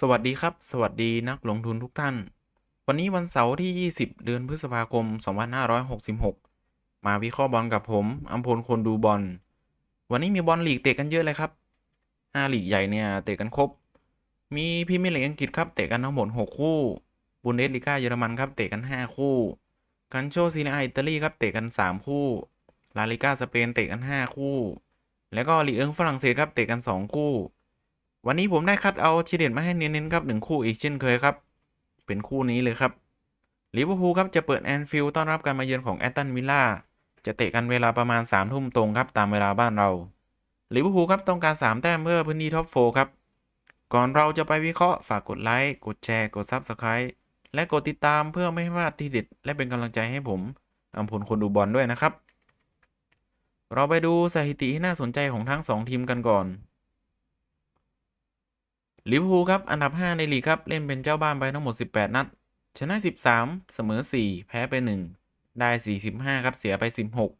สวัสดีครับ สวัสดีนักลงทุนทุกท่าน วันนี้วันเสาร์ที่ 20 เดือนพฤษภาคม 2566 มาวิเคราะห์บอลกับผมอัมพลคนดูบอล วันนี้มีบอลลีกเตะกันเยอะเลยครับ5ลีกใหญ่เนี่ยเตะกันครบ มีพรีเมียร์ลีกอังกฤษครับเตะกันทั้งหมด 6 คู่ บุนเดสลีกาเยอรมันครับเตะกัน 5 คู่ กันโชซีเนียอิตาลีครับเตะกัน 3 คู่ ลาลิก้าสเปนเตะกัน 5 คู่ แล้วก็ลีกเอิงฝรั่งเศสครับเตะกัน 2 คู่ วันนี้ผมได้คัดเอาทีเด็ดมาให้เน้นๆครับหนึ่งคู่อีกเช่นเคยครับ เป็นคู่นี้เลยครับลิเวอร์พูลครับจะเปิดแอนฟิลด์ต้อนรับการมาเยือนของแอตตันวิลล่าจะเตะกันเวลาประมาณ3ามทุ่มตรงครับตามเวลาบ้านเราลิเวอร์พูลครับต้องการ 3 แต้มเพื่อพื้นที่ท็อปโฟครับ ก่อนเราจะไปวิเคราะห์ฝากกดไลค์กดแชร์กด Subscribe และกดติดตามเพื่อไม่ให้พลาดทีเด็ด และเป็นกำลังใจให้ผมอัมพลคนดูบอลด้วยนะครับ เราไปดูสถิติที่น่าสนใจของทั้ง 2 ทีมกันก่อน ลิเวอร์พูลครับ อันดับ 5 ในลีกครับ เล่นเป็นเจ้าบ้านไปทั้งหมด 18 นัด ชนะ 13 เสมอ 4 แพ้ไป 1 ได้ 45 ครับ เสียไป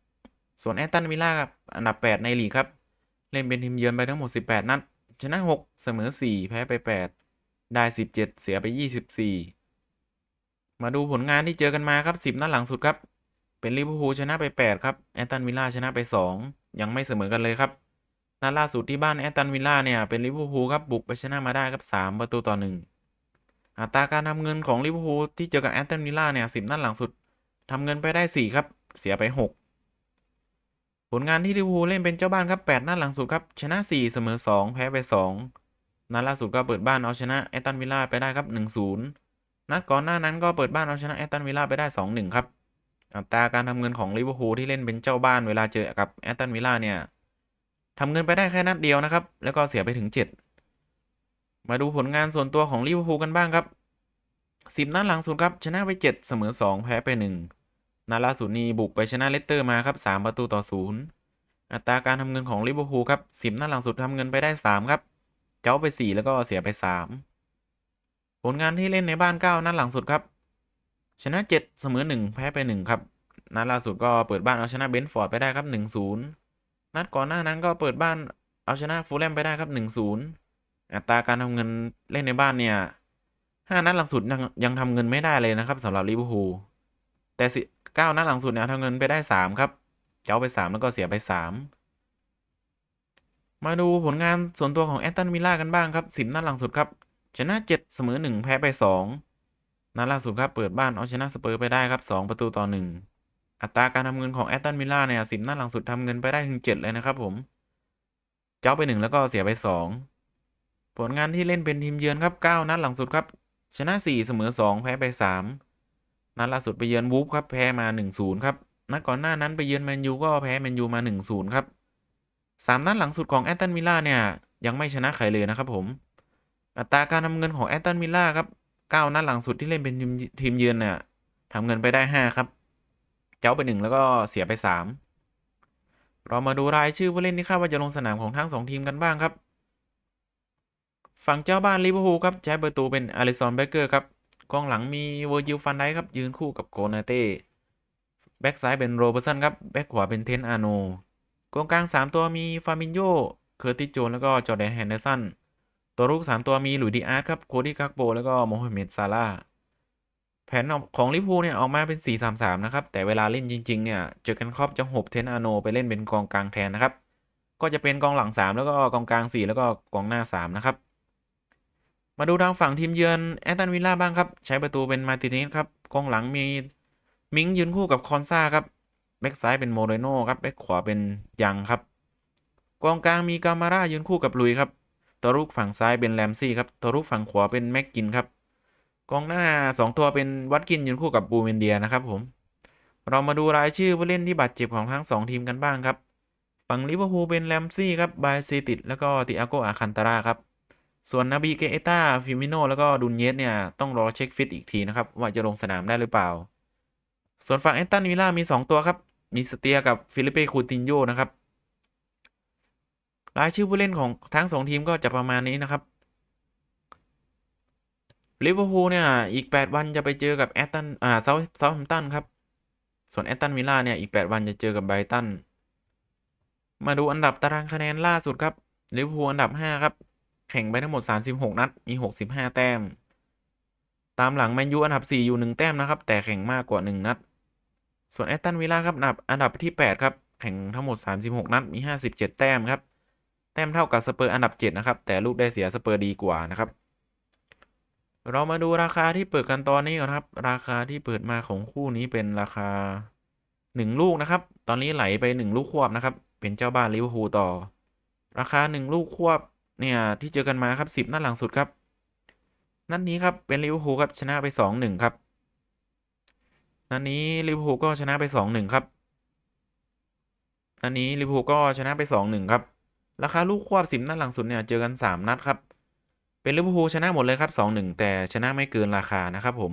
16 ส่วนแอตตันวิลล่าครับ อันดับ 8 ในลีกครับ เล่นเป็นทีมเยือนไปทั้งหมด 18 นัด ชนะ 6 เสมอ 4 แพ้ไป 8 ได้ 17 เสียไป 24 มาดูผลงานที่เจอกันมาครับ 10 นัดหลังสุดครับ เป็นลิเวอร์พูลชนะไป 8 ครับ แอตตันวิลล่าชนะไป 2 ยังไม่เสมอกันเลยครับ นัดล่าสุดที่บ้านแอตตันวิลล่าเนี่ยเป็นลิเวอร์พูลครับบุกไปชนะมาได้ครับ 3 ประตูต่อ 1 อัตราการทำเงินของลิเวอร์พูลที่เจอกับแอตตันวิลล่าเนี่ย10นัดหลังสุดทำเงินไปได้ 4 ครับ เสียไป 6 ผลงานที่ลิเวอร์พูลเล่นเป็นเจ้าบ้านครับ8นัดหลังสุดครับชนะ 4 เสมอ 2 แพ้ไป 2 นัดล่าสุดก็เปิดบ้านเอาชนะแอตตันวิลล่าไปได้ครับ 1-0 นัดก่อนหน้านั้นก็เปิดบ้านเอาชนะแอตตันวิลล่าไปได้ 2-1 ครับอัตราการทำเงินของลิเวอร์พูลที่เล่นเป็นเจ้าบ้านเวลาเจอกับแอตตันวิลล่าเนี่ย ทำเงินไปได้แค่นัดเดียวนะครับ แล้วก็เสียไปถึง 7 มาดูผลงานส่วนตัวของลิเวอร์พูลกันบ้างครับ 10 นัดหลังสุดครับ ชนะไป 7 เสมอ 2 แพ้ไป 1นัดล่าสุดนี้บุกไปชนะเลสเตอร์มาครับ 3 ประตูต่อ 0 อัตราการทำเงินของลิเวอร์พูลครับ 10 นัดหลังสุดทำเงินไปได้ 3 ครับ เจ้าไป 4 แล้วก็เสียไป 3 ผลงานที่เล่นในบ้าน 9 นัดหลังสุดครับ ชนะ 7 เสมอ 1 แพ้ไป 1 ครับ นัดล่าสุดก็เปิดบ้านเอาชนะเบนฟอร์ดไปได้ครับ 1-0 นัดก่อนหน้านั้นก็เปิดบ้านเอาชนะฟูลแลมไปได้ครับ1-0อัตราการทำเงินเล่นในบ้านเนี่ย5นัดหลังสุดยังยังทำเงินไม่ได้เลยนะครับสำหรับลิเวอร์พูลแต่สิเก้านัดหลังสุดเนี่ยทำเงินไปได้3ครับ เจ้าไป3แล้วก็เสียไป3มาดูผลงานส่วนตัวของแอตตันวิลล่ากันบ้างครับ10นัดหลังสุดครับ ชนะ7เสมอ1แพ้ไป2นัดล่าสุดครับเปิดบ้านเอาชนะสเปอร์ไปได้ครับ2ประตูต่อ1 อัตราการทำเงินของแอตตันวิลล่าเนี่ยสิบนัดหลังสุดทำเงินไปได้ถึงเจ็ดเลยนะครับผม เจ้าไปหนึ่งแล้วก็เสียไปสองผลงานที่เล่นเป็นทีมเยือนครับเก้านัดหลังสุดครับ ชนะสี่เสมอสองแพ้ไปสามนัดล่าสุดไปเยือนวูฟครับแพ้มาหนึ่งศูนย์ครับนัดก่อนหน้านั้นไปเยือนแมนยูก็แพ้แมนยูมาหนึ่งศูนย์ครับสามนัดหลังสุดของแอตตันวิลล่าเนี่ยยังไม่ชนะใครเลยนะครับผม อัตราการทำเงินของแอตตันวิลล่าครับเก้านัดหลังสุดที่เล่นเป็นทีมเยือนเนี่ยทำเงินไปได้ห้าครับ จ้าไปหนึ่งแล้วก็เสียไปสามเรามาดูรายชื่อผู้เล่นที่คาดว่าจะลงสนามของทั้งสองทีมกันบ้างครับ ฝั่งเจ้าบ้านลิเวอร์พูลครับใช้ประตูเป็นอลิซอนเบเกอร์ครับกองหลังมีเวอร์จิลฟันไดครับยืนคู่กับโกนาเต้แบ็กซ้ายเป็นโรเบอร์สันครับแบ็กขวาเป็นเทนอาโนกองกลาง 3 ตัวมีฟามินโยเคอร์ติสโจนแล้วก็จอร์แดนแฮนเดอร์สันตัวรุก3ตัวมีหลุยดีอาร์ตครับโคดี้กักโบแล้วก็โมฮัมเหม็ดซาร่า แผนของลิพูเนี่ย ออกมาเป็น 4-3-3 นะครับ แต่เวลาเล่นจริง ๆ เนี่ย เจอกันครอบจะหบเทนอาโน ไปเล่นเป็นกองกลางแทนนะครับ ก็จะเป็นกองหลัง 3 แล้วก็กองกลาง 4 แล้วก็กองหน้า 3 นะครับ มาดูทางฝั่งทีมเยือนแอตตันวิลล่าบ้างครับ ใช้ประตูเป็นมาติเนสครับ กองหลังมีมิงยืนคู่กับคอนซาครับ แบ็กซ้ายเป็นโมเรโนครับ แบ็กขวาเป็นยังครับ กองกลางมีกามาร่ายืนคู่กับลุยครับ ตัวรุกฝั่งซ้ายเป็นแรมซี่ครับ ตัวรุกฝั่งขวาเป็นแม็กกินครับ กองหน้า 2 ตัวเป็นวัตกินยืนคู่กับบูเมนเดียนะครับผม เรามาดูรายชื่อผู้เล่นที่บาดเจ็บของทั้ง 2 ทีมกันบ้างครับ ฝั่งลิเวอร์พูลเป็นแรมซี่ครับบายซีติดแล้วก็ติอาโกอาคันตาราครับ ส่วนนาบีเกเอต้าฟิมิโนแล้วก็ดุนเยสเนี่ยต้องรอเช็คฟิตอีกทีนะครับว่าจะลงสนามได้หรือเปล่า ส่วนฝั่งแอนตันวิลล่ามี 2 ตัวครับมีสเตียกับฟิลิเปคูตินโยนะครับรายชื่อผู้เล่นของทั้ง 2 ทีมก็จะประมาณนี้นะครับ ลิเวอร์พูลเนี่ย อีก 8 วันจะไปเจอกับแอตตันอ่าเซาเซาแฮมตันครับ ส่วนแอตตันวิลล่าเนี่ย อีก 8 วันจะเจอกับไบรตัน มาดูอันดับตารางคะแนนล่าสุดครับลิเวอร์พูลอันดับ 5 ครับ แข่งไปทั้งหมด 36 นัด มี 65 แต้ม ตามหลังแมนยูอันดับ 4 อยู่ 1 แต้มนะครับ แต่แข่งมากกว่า 1 นัด ส่วนแอตตันวิลล่าครับ อันดับอันดับที่ 8 ครับ แข่งทั้งหมด 36 นัด มี 57 แต้มครับ แต้มเท่ากับสเปอร์อันดับ 7 นะครับ แต่ลูกได้เสียสเปอร์ดีกว่านะครับ เรามาดูราคาที่เปิดกันตอนนี้ก่อนครับ ราคาที่เปิดมาของคู่นี้เป็นราคา1ลูกนะครับ ตอนนี้ไหลไป1ลูกควบนะครับ เป็นเจ้าบ้านลิเวอร์พูลต่อ ราคา1ลูกควบเนี่ยที่เจอกันมาครับ10นัดหลังสุดครับ นัดนี้ครับเป็นลิเวอร์พูลครับชนะไป2-1ครับ นัดนี้ลิเวอร์พูลก็ชนะไป2-1ครับ นัดนี้ลิเวอร์พูลก็ชนะไป2-1ครับ ราคาลูกควบ10นัดหลังสุดเนี่ยเจอกัน3นัดครับ เป็นลิเวอร์พูลชนะหมดเลยครับ2-1แต่ชนะไม่เกินราคานะครับผม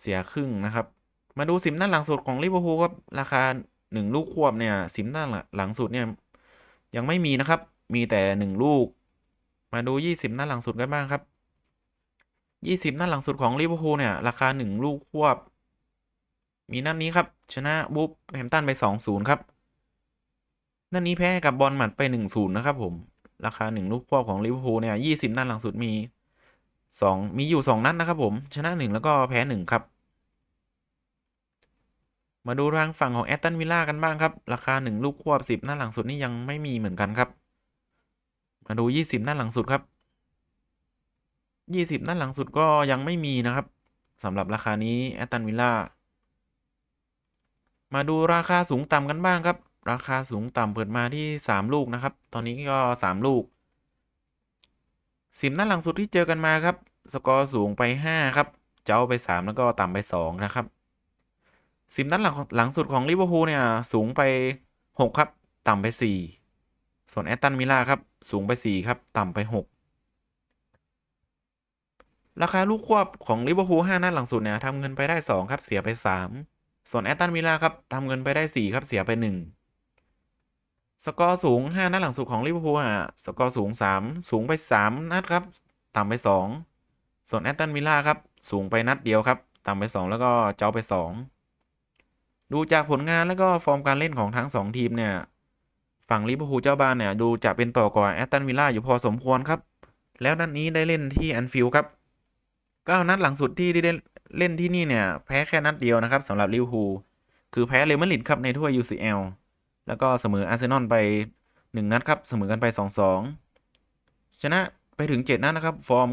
เสียครึ่งนะครับ มาดู10นัดหลังสุดของลิเวอร์พูลครับราคา 1 ลูกควบเนี่ย10นัดหลังสุดเนี่ยยังไม่มีนะครับ มีแต่ 1 ลูก มาดู 20นัดหลังสุดกันบ้างครับ 20นัดหลังสุดของลิเวอร์พูลเนี่ยราคา 1 ลูกควบ มีนัดนนี้ครับ ชนะบุ๊บแฮมตันไป 2-0 ครับนัดนี้แพ้กับบอลหมัดไป 1-0 นะครับผม ราคา 1 ลูกควบของลิเวอร์พูลเนี่ย20นัดหลังสุดมี 2 มีอยู่ 2 นัดนะครับผม ชนะ 1 แล้วก็แพ้ 1 ครับ มาดูทางฝั่งของแอตตันวิลล่ากันบ้างครับ ราคา 1 ลูกควบ10นัดหลังสุดนี่ยังไม่มีเหมือนกันครับ มาดู 20นัดหลังสุดครับ20นัดหลังสุดก็ยังไม่มีนะครับสำหรับราคานี้แอตตันวิลล่ามาดูราคาสูงต่ำกันบ้างครับ ราคาสูงต่ำเปิดมาที่ 3 ลูกนะครับ ตอนนี้ก็ 3 ลูก10นัดหลังสุดที่เจอกันมาครับ สกอร์สูงไป 5 ครับ เจ้าไป 3 แล้วก็ต่ำไป 2 นะครับ10นัดหลังหลังสุดของลิเวอร์พูลเนี่ย สูงไป 6 ครับ ต่ำไป 4 ส่วนแอตตันมิลล่าครับ สูงไป 4 ครับ ต่ำไป 6 ราคาลูกควบของลิเวอร์พูล5นัดหลังสุดเนี่ยทำเงินไปได้ 2 ครับ เสียไป 3 ส่วนแอตตันมิลล่าครับทำเงินไปได้ 4 ครับ เสียไป 1 สกอร์สูง 5 นัดหลังสุดของลิเวอร์พูลอะสกอร์สูง 3 สูงไป 3 นัดครับ ต่ำไป 2 ส่วนแอตตันมิลล่าครับ สูงไปนัดเดียวครับ ต่ำไป 2 แล้วก็เจ้าไป 2 ดูจากผลงานแล้วก็ฟอร์มการเล่นของทั้ง 2 ทีมเนี่ย ฝั่งลิเวอร์พูลเจ้าบ้านเนี่ย ดูจะเป็นต่อกว่าแอตตันวิลล่าอยู่พอสมควรครับ แล้วนัดนี้ได้เล่นที่แอนฟิลด์ครับก็นัดหลังสุดที่ได้เล่นที่นี่เนี่ย แพ้แค่นัดเดียวนะครับสำหรับลิเวอร์พูล คือแพ้เรอัลมาดริดครับในถ้วย UCL แล้วก็เสมออาร์เซนอลไป 1 นัดครับ เสมอกันไป 2-2 ชนะไปถึง 7 นัดนะครับ ฟอร์ม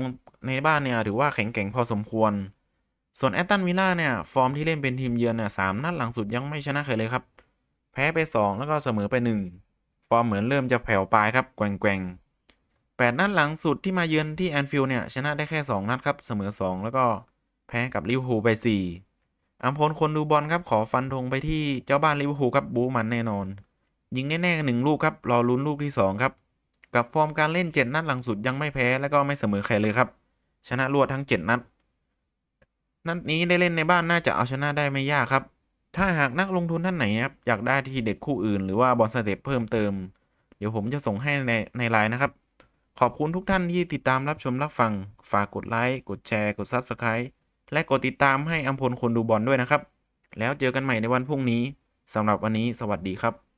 ในบ้านเนี่ยถือว่าแข็งแกร่งพอสมควร ส่วนแอตตันวิลล่าเนี่ยฟอร์มที่เล่นเป็นทีมเยือนเนี่ยสามนัดหลังสุดยังไม่ชนะใครเลยครับ แพ้ไป 2 แล้วก็เสมอไป 1 ฟอร์มเหมือนเริ่มจะแผ่วปลายครับแกว่งๆ8นัดหลังสุดที่มาเยือนที่แอนฟิลด์เนี่ยชนะได้แค่ 2 นัดครับ เสมอ 2 แล้วก็แพ้กับลิเวอร์พูลไป 4 อัมพลคนดูบอลครับขอฟันธงไปที่เจ้าบ้านลิเวอร์พูลครับบูมันแน่นอน ยิงแน่ๆหนึ่งลูกครับรอลุ้นลูกที่2ครับกับฟอร์มการเล่น 7 นัดหลังสุดยังไม่แพ้แล้วก็ไม่เสมอใครเลยครับ ชนะรวดทั้ง 7 นัด นัดนี้ได้เล่นในบ้านน่าจะเอาชนะได้ไม่ยากครับ ถ้าหากนักลงทุนท่านไหนครับอยากได้ทีเด็ดคู่อื่นหรือว่าบอลสเต็ปเพิ่มเติม เดี๋ยวผมจะส่งให้ในในไลน์นะครับ ขอบคุณทุกท่านที่ติดตามรับชมรับฟัง ฝากกดไลค์กดแชร์ กด Subscribe และกดติดตามให้อัมพลคนดูบอลด้วยนะครับ แล้วเจอกันใหม่ในวันพรุ่งนี้สำหรับวันนี้สวัสดีครับ